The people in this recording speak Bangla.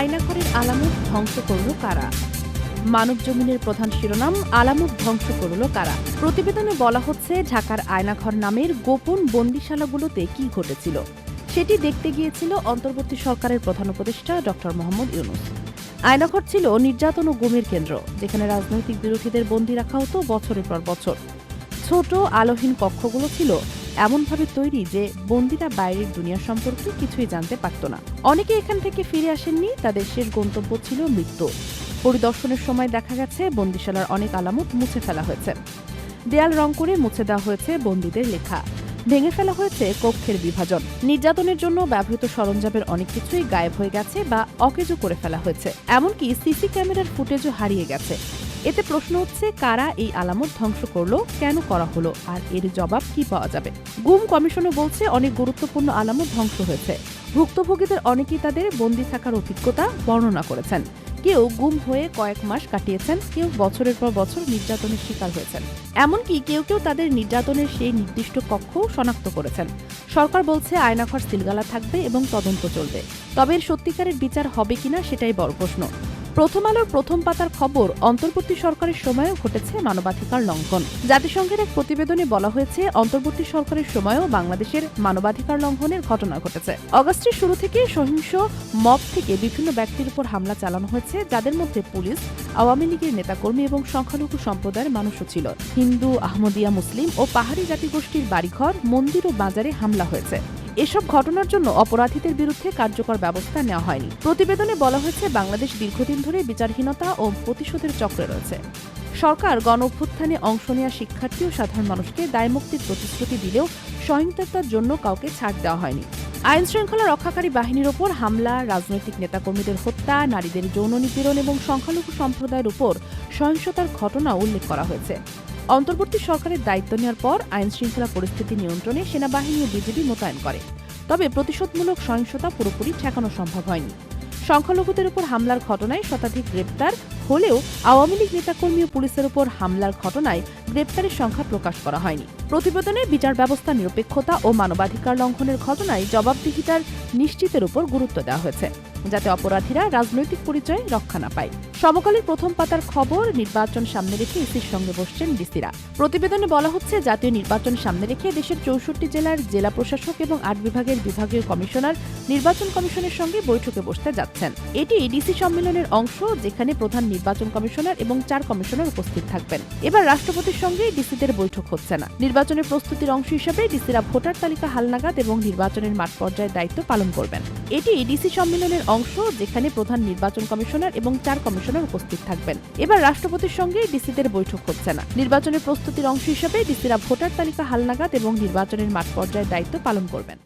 আয়নাঘরের আলামত ধ্বংস করল কারা? মানব জমিনের প্রধান শিরোনাম, আলামত ধ্বংস করল কারা? প্রতিবেদনে বলা হচ্ছে, ঢাকার আয়নাঘর নামের গোপন বন্দিশালাগুলোতে কি ঘটেছিল? সেটি দেখতে গিয়েছিল অন্তর্বর্তী সরকারের প্রধান উপদেষ্টা ড. মোহাম্মদ ইউনুস। আয়নাঘর ছিল নির্যাতন ও গুমের কেন্দ্র, যেখানে রাজনৈতিক বিরোধীদের বন্দী রাখা হতো বছরের পর বছর। ছোট, আলোহীন কক্ষগুলো ছিল এমনভাবে তৈরি যে বন্দিরা বাইরের দুনিয়া সম্পর্কে কিছুই জানতে পারত না। অনেকে এখান থেকে ফিরে আসেননি, তাদের শেষ গন্তব্য ছিল মৃত্যু। পরিদর্শনের সময় দেখা গেছে, বন্দিশালার অনেক আলামত মুছে ফেলা হয়েছে। দেয়াল রং করে মুছে দেওয়া হয়েছে বন্দীদের লেখা। ভেঙে ফেলা হয়েছে কক্ষের বিভাজন। নির্যাতনের জন্য ব্যবহৃত সরঞ্জামের অনেক কিছুই গায়েব হয়ে গেছে বা অকেজো করে ফেলা হয়েছে। এমনকি সিসি ক্যামেরার ফুটেজও হারিয়ে গেছে। এতে প্রশ্ন হচ্ছে, কারা এই আলামত ধ্বংস করল, কেন করা হলো, আর এর জবাব কি পাওয়া যাবে? গুম কমিশনও বলছে, অনেক গুরুত্বপূর্ণ আলামত ধ্বংস হয়েছে। ভুক্তভোগীদের অনেকেই তাদের বন্দি থাকার অভিজ্ঞতা বর্ণনা করেছেন। কেউ গুম হয়ে কয়েক মাস কাটিয়েছেন, কেউ বছরের পর বছর নির্যাতনের শিকার হয়েছেন। এমনকি কেউ কেউ তাদের নির্যাতনের সেই নির্দিষ্ট কক্ষ শনাক্ত করেছেন। সরকার বলছে, আয়নাঘর সিলগালা থাকবে এবং তদন্ত চলবে। তবে এর সত্যিকারের বিচার হবে কিনা, সেটাই বড় প্রশ্ন। প্রথম আলোর প্রথম পাতার খবর অন্তর্বর্তী সরকারের সময়েও ঘটেছে মানবাধিকার লঙ্ঘন। জাতিসংঘের এক প্রতিবেদনে বলা হয়েছে, অন্তর্বর্তী সরকারের সময়ও বাংলাদেশের মানবাধিকার লঙ্ঘনের ঘটনা ঘটেছে। অগস্টের শুরু থেকে সহিংস মব থেকে বিভিন্ন ব্যক্তির উপর হামলা চালানো হয়েছে, যাদের মধ্যে পুলিশ, আওয়ামী লীগের নেতাকর্মী এবং সংখ্যালঘু সম্প্রদায়ের মানুষও ছিল। হিন্দু, আহমদিয়া, মুসলিম ও পাহাড়ি জাতিগোষ্ঠীর বাড়িঘর, মন্দির ও বাজারে হামলা হয়েছে। এসব ঘটনার জন্য অপরাধীদের বিরুদ্ধে কার্যকর ব্যবস্থা নেওয়া হয়নি। প্রতিবেদনে বলা হয়েছে, বাংলাদেশ দীর্ঘদিন ধরে বিচারহীনতা ও প্রতিশোধের চক্রে রয়েছে। সরকার গণ অভ্যুত্থানে অংশ নেওয়া শিক্ষার্থী ও সাধারণ মানুষকে দায়মুক্তির প্রতিশ্রুতি দিলেও সহিংসতার জন্য কাউকে ছাড় দেওয়া হয়নি। আইন শৃঙ্খলা রক্ষাকারী বাহিনীর ওপর হামলা, রাজনৈতিক নেতাকর্মীদের হত্যা, নারীদের যৌন নিপীড়ন এবং সংখ্যালঘু সম্প্রদায়ের উপর সহিংসতার ঘটনা উল্লেখ করা হয়েছে। অন্তর্বর্তী সরকারের দায়িত্ব নেওয়ার পর আইন শৃঙ্খলা পরিস্থিতি নিয়ন্ত্রণে সেনাবাহিনী ও বিজেপি মোতায়েন করে। তবে প্রতিশোধমূলক সহিংসতা পুরোপুরি ঠেকানো সম্ভব হয়নি। সংখ্যালঘুদের উপর হামলার ঘটনায় শতাধিক গ্রেপ্তার হলেও আওয়ামী লীগ নেতাকর্মী ও পুলিশের উপর হামলার ঘটনায় গ্রেপ্তারের সংখ্যা প্রকাশ করা হয়নি। প্রতিবেদনে বিচার ব্যবস্থা নিরপেক্ষতা ও মানবাধিকার লঙ্ঘনের ঘটনায় জবাবদিহিতার নিশ্চিতের উপর গুরুত্ব দেওয়া হয়েছে, যাতে অপরাধীরা রাজনৈতিক পরিচয় রক্ষা না পায়। সমকালীন প্রথম পাতার খবর নির্বাচন সামনে রেখে ইসির সঙ্গে বসছেন ডিসিরা প্রতিবেদনে বলা হচ্ছে, জাতীয় নির্বাচন সামনে রেখে দেশের চৌষট্টি জেলার জেলা প্রশাসক এবং আট বিভাগের বিভাগীয় কমিশনার নির্বাচন কমিশনের সঙ্গে বৈঠকে বসতে যাচ্ছেন। এটি ডিসি সম্মেলনের অংশ, যেখানে প্রধান নির্বাচন কমিশনার এবং চার কমিশনার উপস্থিত থাকবেন। এবার রাষ্ট্রপতির সঙ্গে ডিসিদের বৈঠক হচ্ছে না। নির্বাচনের প্রস্তুতির অংশ হিসেবে ডিসিরা ভোটার তালিকা হালনাগাদ এবং নির্বাচনের মাঠ পর্যায়ের দায়িত্ব পালন করবেন। এটি ডিসি সম্মেলনের অংশ, যেখানে প্রধান নির্বাচন কমিশনার এবং চার কমিশনার উপস্থিত থাকবেন। এবার রাষ্ট্রপতির সঙ্গে ডিসিদের বৈঠক হচ্ছে না। নির্বাচনের প্রস্তুতির অংশ হিসেবে ডিসিরা ভোটার তালিকা হালনাগাদ এবং নির্বাচনের মাঠ পর্যায়ে দায়িত্ব পালন করবেন।